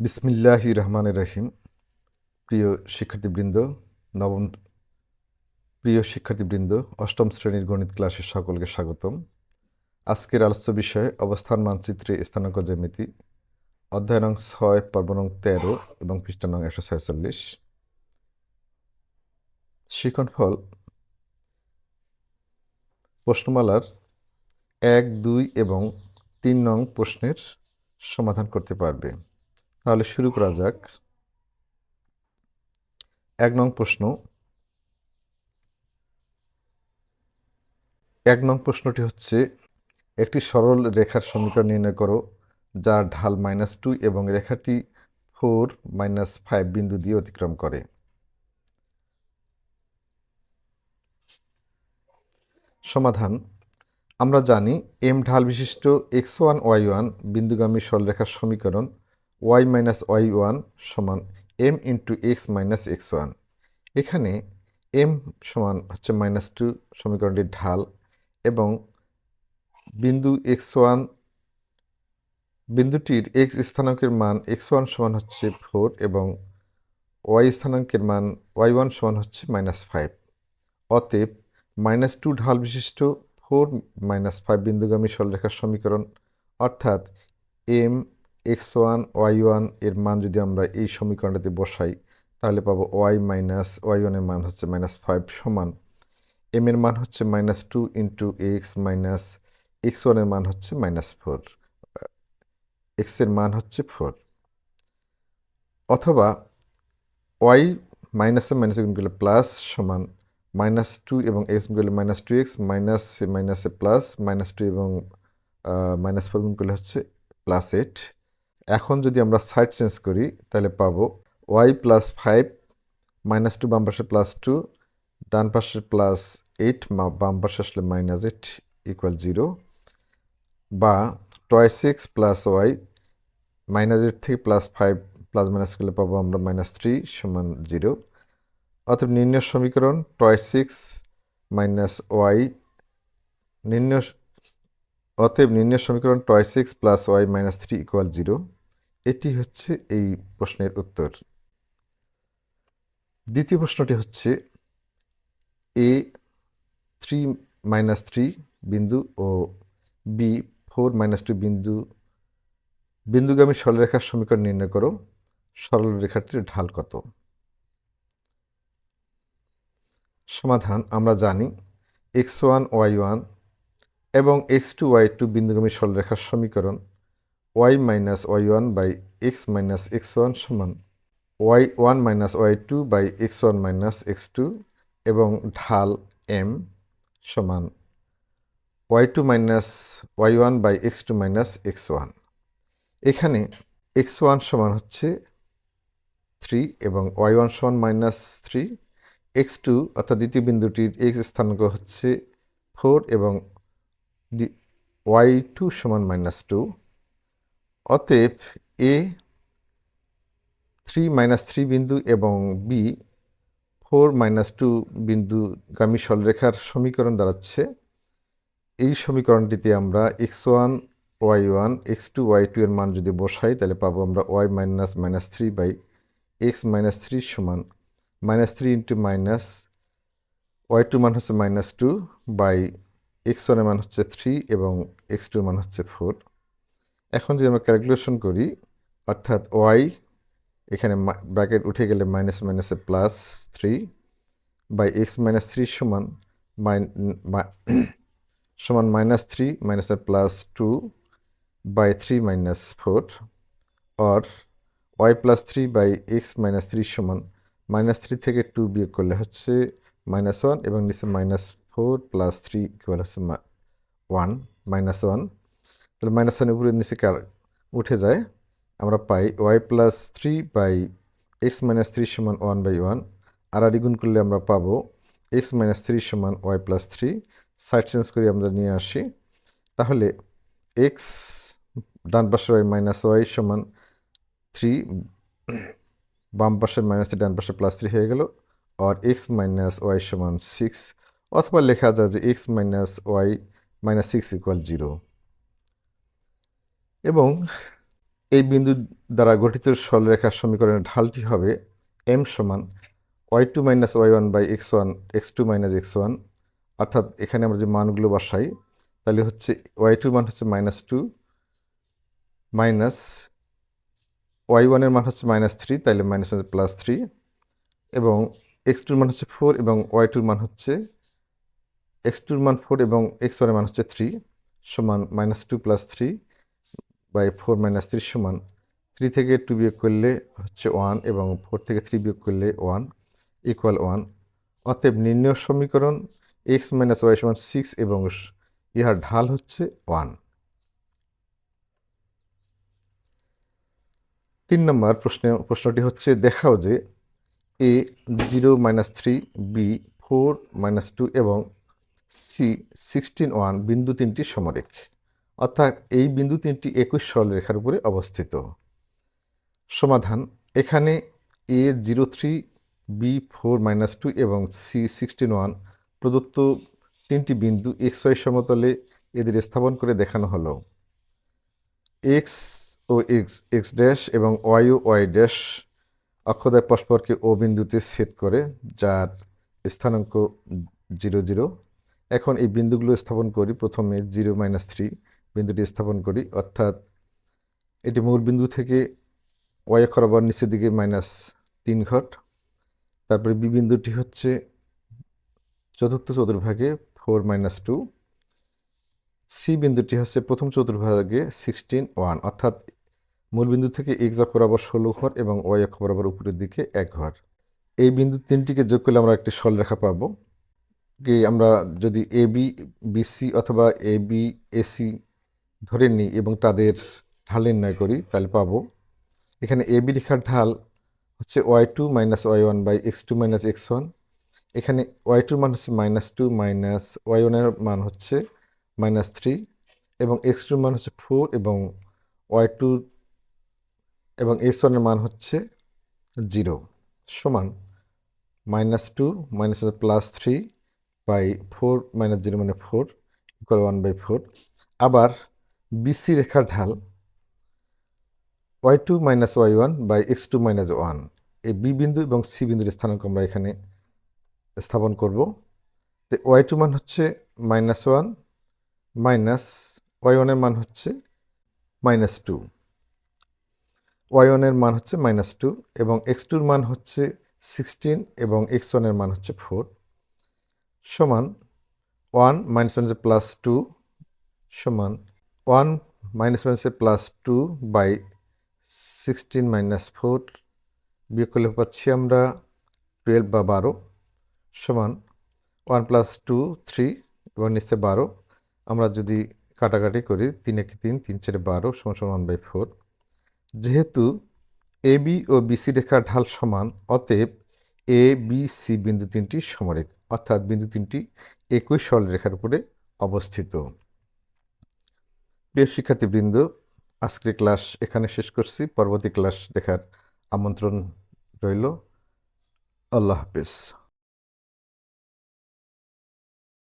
বিসমিল্লাহি রহমান রহিম। প্রিয় শিক্ষার্থীবৃন্দ, নবম প্রিয় শিক্ষার্থীবৃন্দ, অষ্টম শ্রেণির গণিত ক্লাসে সকলকে স্বাগতম। আজকের আলোচ্য বিষয় অবস্থান মানচিত্রে স্থানাঙ্ক জ্যামিতি, অধ্যায় ছয়, পর্ব নং তেরো এবং পৃষ্ঠা নং একশো ছয়চল্লিশ। শিক্ষণফল প্রশ্নমালার এক, দুই এবং তিন নং প্রশ্নের সমাধান করতে পারবে। তাহলে শুরু করা যাক। এক নং প্রশ্ন। এক নং প্রশ্নটি হচ্ছে, একটি সরল রেখার সমীকরণ নির্ণয় করো, যার ঢাল মাইনাস টু এবং রেখাটি ফোর মাইনাস ফাইভ বিন্দু দিয়ে অতিক্রম করে। সমাধান। আমরা জানি এম ঢাল বিশিষ্ট এক্স ওয়ান ওয়াই ওয়ান বিন্দুগামী সরলরেখার সমীকরণ ওয়াই মাইনাস ওয়াই ওয়ান সমান M into X minus X one. এখানে এম সমান হচ্ছে মাইনাস টু সমীকরণটির ঢাল এবং বিন্দু এক্স ওয়ান, বিন্দুটির এক্স স্থানাঙ্কের মান এক্স ওয়ান সমান হচ্ছে ফোর এবং ওয়াই স্থানাঙ্কের মান ওয়াই ওয়ান সমান হচ্ছে মাইনাস ফাইভ। অতএব মাইনাস টু ঢাল বিশিষ্ট ফোর মাইনাস ফাইভ বিন্দুগামী সরলরেখার সমীকরণ, অর্থাৎ এম এক্স ওয়ান, ওয়াই ওয়ানের মান যদি আমরা এই সমীকরণটাতে বসাই, তাহলে পাবো ওয়াই মাইনাস, ওয়াই ওয়ানের মান হচ্ছে মাইনাস ফাইভ সমান। এম এর মান হচ্ছে minus two into X minus, X ওয়ানের মান হচ্ছে মাইনাস ফোর এক্সের মান হচ্ছে ফোর। অথবা ওয়াই মাইনাসে মাইনাসে গুণ করলে প্লাস সমান, মাইনাস টু এবং এক্স গুণ করলে মাইনাস টু এক্স, মাইনাস মাইনাসে প্লাস, মাইনাস টু এবং মাইনাস ফোর গুণ করলে হচ্ছে প্লাস এইট। এখন যদি আমরা সাইড চেঞ্জ করি, তাহলে পাবো Y plus five minus two বাম পাশে প্লাস টু ডান পাশে প্লাস এইট বাম পাশে আসলে মাইনাস এইট ইকুয়াল জিরো বা toy six plus Y minus eight থেকে প্লাস ফাইভ প্লাস মাইনাস করলে পাবো আমরা মাইনাস থ্রি সমান জিরো অর্থাৎ নির্ণয় সমীকরণ টয় সিক্স মাইনাস ওয়াই নির্ণয় অতএব নির্ণয় সমীকরণ toy six plus Y minus three equal zero এটি হচ্ছে এই প্রশ্নের উত্তর। দ্বিতীয় প্রশ্নটি হচ্ছে এ থ্রি মাইনাস থ্রি বিন্দু ও বি ফোর মাইনাস টু বিন্দু, বিন্দুগামী সরলরেখার সমীকরণ নির্ণয় করো। সরলরেখাটির ঢাল কত? সমাধান, আমরা জানি এক্স ওয়ান, ওয়াই ওয়ান এবং এক্স টু, ওয়াই টু বিন্দুগামী সরলরেখার সমীকরণ Y minus Y one by X minus X one সমান Y one minus Y two by X one minus X two এবং ঢাল এম সমান Y two minus Y one by X two minus X one. এখানে X one সমান হচ্ছে three এবং Y one সমান minus three. X two অর্থাৎ দ্বিতীয় বিন্দুটির এক্স স্থানাঙ্ক হচ্ছে ফোর এবং ওয়াই টু সমান মাইনাস টু। অতএব এ থ্রি মাইনাস থ্রি বিন্দু এবং বি ফোর মাইনাস টু বিন্দু গামী সরলরেখার সমীকরণ দাঁড়াচ্ছে। এই সমীকরণটিতে আমরা X one Y one X two Y two এর মান যদি বসাই, তাহলে পাবো আমরা Y minus minus three by X minus three সমান minus three into minus Y two মান হচ্ছে মাইনাস টু বাই এক্স ওয়ানের মান হচ্ছে থ্রি এবং এক্স টুর মান হচ্ছে ফোর এখন যদি আমরা ক্যালকুলেশন করি, অর্থাৎ ওয়াই এখানে ব্র্যাকেট উঠে গেলে মাইনাস মাইনাসে plus three by x minus three সমান সমান মাইনাস থ্রি মাইনাসে plus two by three minus four or y plus three by x minus three সমান মাইনাস থ্রি থেকে টু বিয়োগ করলে হচ্ছে মাইনাস ওয়ান এবং নিচে minus four plus three equal হচ্ছে ওয়ান মাইনাস ওয়ান তাহলে মাইনাস ওয়ান উপরে নিচে উঠে যায়? আমরা পাই y plus three by x minus three সমান ওয়ান বাই ওয়ান আর আর গুণ করলে আমরা পাবো এক্স মাইনাস থ্রি সমান y plus three side change করে আমরা নিয়ে আসি। তাহলে এক্স ডান পাশে ওয়াই মাইনাস ওয়াই সমান থ্রি বাম পাশের মাইনাস থ্রি ডান পাশে প্লাস থ্রি হয়ে গেল। আর এক্স মাইনাস ওয়াই সমান সিক্স অথবা লেখা যায় যে x minus y minus six equal zero এবং এই বিন্দু দ্বারা গঠিত সরলরেখার সমীকরণের ঢালটি হবে এম সমান y two minus y one by x one x two minus x one অর্থাৎ এখানে আমরা যে মানগুলো বসাই, তাহলে হচ্ছে ওয়াই টুর মান হচ্ছে মাইনাস টু মাইনাস ওয়াই ওয়ানের মান হচ্ছে মাইনাস থ্রি তাহলে মাইনাস প্লাস থ্রি এবং এক্স টুর মান হচ্ছে ফোর এবং ওয়াই টুর মান হচ্ছে এক্স টুর মান ফোর এবং এক্স ওয়ানের মান হচ্ছে থ্রি সমান minus two plus three by four minus three সমান থ্রি থেকে টু বিয়োগ করলে হচ্ছে ওয়ান এবং ফোর থেকে থ্রি বিয়োগ করলে ওয়ান ইকুয়াল ওয়ান অতএব নির্ণয় সমীকরণ এক্স মাইনাস ওয়াই সমান সিক্স এবং ইহার ঢাল হচ্ছে ওয়ান তিন নম্বর প্রশ্ন, প্রশ্নটি হচ্ছে, দেখাও যে A zero minus three B four minus two এবং সি সিক্সটিন ওয়ান বিন্দু তিনটি সমরেখ। অর্থাৎ এই বিন্দু তিনটি একুশ সরলরেখার উপরে অবস্থিত। সমাধান, এখানে A zero three B four minus two এবং সি সিক্সটিন ওয়ান প্রদত্ত তিনটি বিন্দু এক্স ওয়াই সমতলে এদের স্থাপন করে দেখানো হলো। এক্স ও এক্স এক্স ড্যাশ এবং ওয়াই ও ওয়াই ড্যাশ অক্ষদয় পরস্পরকে ও বিন্দুতে ছেদ করে, যার স্থানাঙ্ক জিরো জিরো। এখন এই বিন্দুগুলো স্থাপন করি প্রথমে জিরো মাইনাস থ্রি বিন্দুটি স্থাপন করি, অর্থাৎ এটি মূল বিন্দু থেকে ওয়াই অক্ষর আবার নিচের দিকে মাইনাস তিন ঘট তারপরে বি বিন্দুটি হচ্ছে চতুর্থ চতুর্ভাগে ফোর মাইনাস টু। সি বিন্দুটি হচ্ছে প্রথম চতুর্ভাগে সিক্সটিন ওয়ান, অর্থাৎ মূল বিন্দু থেকে এক্স অক্ষ বরাবর ষোলো ঘর এবং ওয়াই অক্ষ বরাবর উপরের দিকে এক ঘর। এই বিন্দু তিনটিকে যোগ করলে আমরা একটি সরলরেখা পাবো। কি আমরা যদি এ বি বিসি অথবা এ বি এসি ধরে নিই এবং তাদের ঢাল নির্ণয় করি, তাহলে পাবো। এখানে এ বি রেখার ঢাল হচ্ছে y two minus y one by x two minus x one এখানে ওয়াই টুর মান হচ্ছে মাইনাস টু মাইনাস ওয়াই ওয়ানের মান হচ্ছে মাইনাস থ্রি এবং এক্স টুর মান হচ্ছে ফোর এবং ওয়াই টু এবং এক্স ওয়ানের মান হচ্ছে জিরো সমান minus two minus plus three by four minus zero মানে four equal one by four আবার বিসি রেখার ঢাল y two minus y one by x two minus one এই বি বিন্দু এবং সি বিন্দুর স্থানাঙ্ক আমরা এখানে স্থাপন করব। তো ওয়াই টু মান হচ্ছে মাইনাস ওয়ান মাইনাস ওয়াই ওয়ানের মান হচ্ছে মাইনাস টু ওয়াই ওয়ানের মান হচ্ছে মাইনাস টু এবং এক্স টুর মান হচ্ছে সিক্সটিন এবং এক্স ওয়ানের মান হচ্ছে ফোর সমান one minus one plus two সমান one minus one plus two by sixteen minus four বিয়োগ করলে পাচ্ছি আমরা টুয়েলভ বা বারো সমান ওয়ান প্লাস টু থ্রি এবং নিচে বারো। আমরা যদি কাটাকাটি করি তিন একে তিন তিন চারে বারো সমান সমান বাই ফোর যেহেতু এ বি ও বিসি রেখার ঢাল সমান, অতএব এ বি সি বিন্দু তিনটি সমরেখ, অর্থাৎ বিন্দু তিনটি একই সরলরেখার উপরে অবস্থিত। প্রিয় শিক্ষার্থীবৃন্দ আজকের ক্লাস এখানে শেষ করছি। পরবর্তী ক্লাস দেখার আমন্ত্রণ রইল। আল্লাহ হাফেজ।